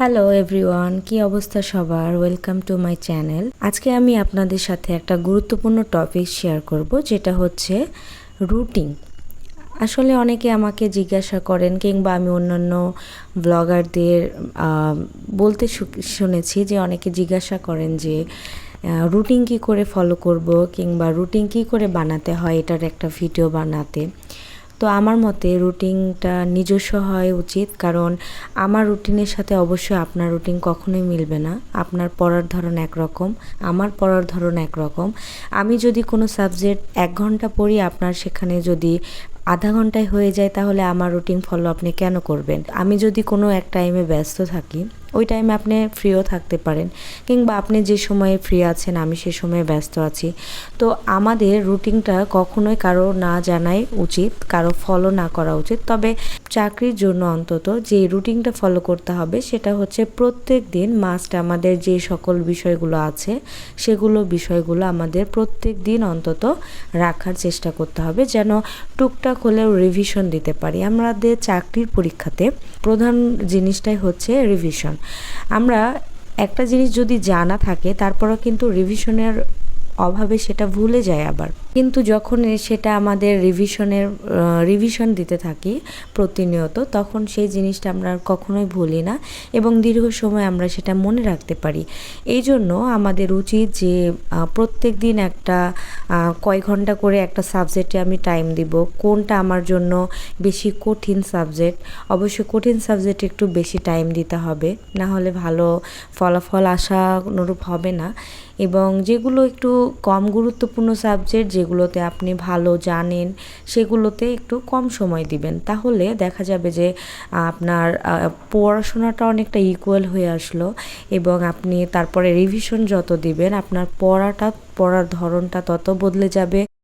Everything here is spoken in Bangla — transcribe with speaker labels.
Speaker 1: হ্যালো এভরিওয়ান কি অবস্থা সবার? ওয়েলকাম টু মাই চ্যানেল আজকে আমি আপনাদের সাথে একটা গুরুত্বপূর্ণ টপিক শেয়ার করব, যেটা হচ্ছে রুটিন আসলে অনেকে আমাকে জিজ্ঞাসা করেন কিংবা আমি অন্যান্য ব্লগারদের বলতে শুনেছি যে অনেকে জিজ্ঞাসা করেন যে রুটিন কি করে ফলো করব কিংবা রুটিন কি করে বানাতে হয়, এটার একটা ভিডিও বানাতে। তো আমার মতে রুটিনটা নিজস্ব হয় উচিত। কারণ আমার রুটিনের সাথে অবশ্যই আপনার রুটিন কখনোই মিলবে না। আপনার পড়ার ধরন একরকম, আমার পড়ার ধরন একরকম। আমি যদি কোনো সাবজেক্ট এক ঘণ্টা পড়ি, আপনার সেখানে যদি আধা ঘন্টায় হয়ে যায়, তাহলে আমার রুটিন ফলো আপনি কেন করবেন? আমি যদি কোনো এক টাইমে ব্যস্ত থাকি ওই টাইমে আপনি ফ্রিও থাকতে পারেন। কিংবা আপনি যে সময়ে ফ্রি আছেন, আমি সে সময়ে ব্যস্ত আছি। তো আমাদের রুটিনটা কখনোই কারও না জানাই উচিত, কারও ফলো না করা উচিত। তবে চাকরির জন্য অন্তত যে রুটিনটা ফলো করতে হবে, সেটা হচ্ছে প্রত্যেক দিন মাস্ট আমাদের যে সকল বিষয়গুলো আছে, সেগুলো বিষয়গুলো আমাদের প্রত্যেক দিন অন্তত রাখার চেষ্টা করতে হবে, যেন টুকটাক হলেও রিভিশন দিতে পারি। আমাদের চাকরির পরীক্ষাতে প্রধান জিনিসটাই হচ্ছে রিভিশন আমরা একটা জিনিস যদি জানা থাকে তারপরও কিন্তু রিভিশনের অভাবে সেটা ভুলে যায় আবার। কিন্তু যখন সেটা আমাদের রিভিশনের রিভিশন দিতে থাকি প্রতিনিয়ত, তখন সেই জিনিসটা আমরা কখনোই ভুলি না এবং দীর্ঘ সময় আমরা সেটা মনে রাখতে পারি। এই জন্য আমাদের উচিত যে প্রত্যেক দিন একটা কয় ঘণ্টা করে একটা সাবজেক্টে আমি টাইম দিব। কোনটা আমার জন্য বেশি কঠিন সাবজেক্ট অবশ্যই কঠিন সাবজেক্টে একটু বেশি টাইম দিতে হবে। না হলে ভালো ফলাফল আসা আশানুরূপ হবে না। এবং যেগুলো একটু কম গুরুত্বপূর্ণ সাবজেক্ট যেগুলোতে আপনি ভালো জানেন, সেগুলোতে একটু কম সময় দিবেন। তাহলে দেখা যাবে যে আপনার পড়াশোনাটা অনেকটা ইকুয়াল হয়ে আসলো এবং আপনি তারপরে রিভিশন যত দিবেন, আপনার পড়াটা, পড়ার ধরনটা তত বদলে যাবে।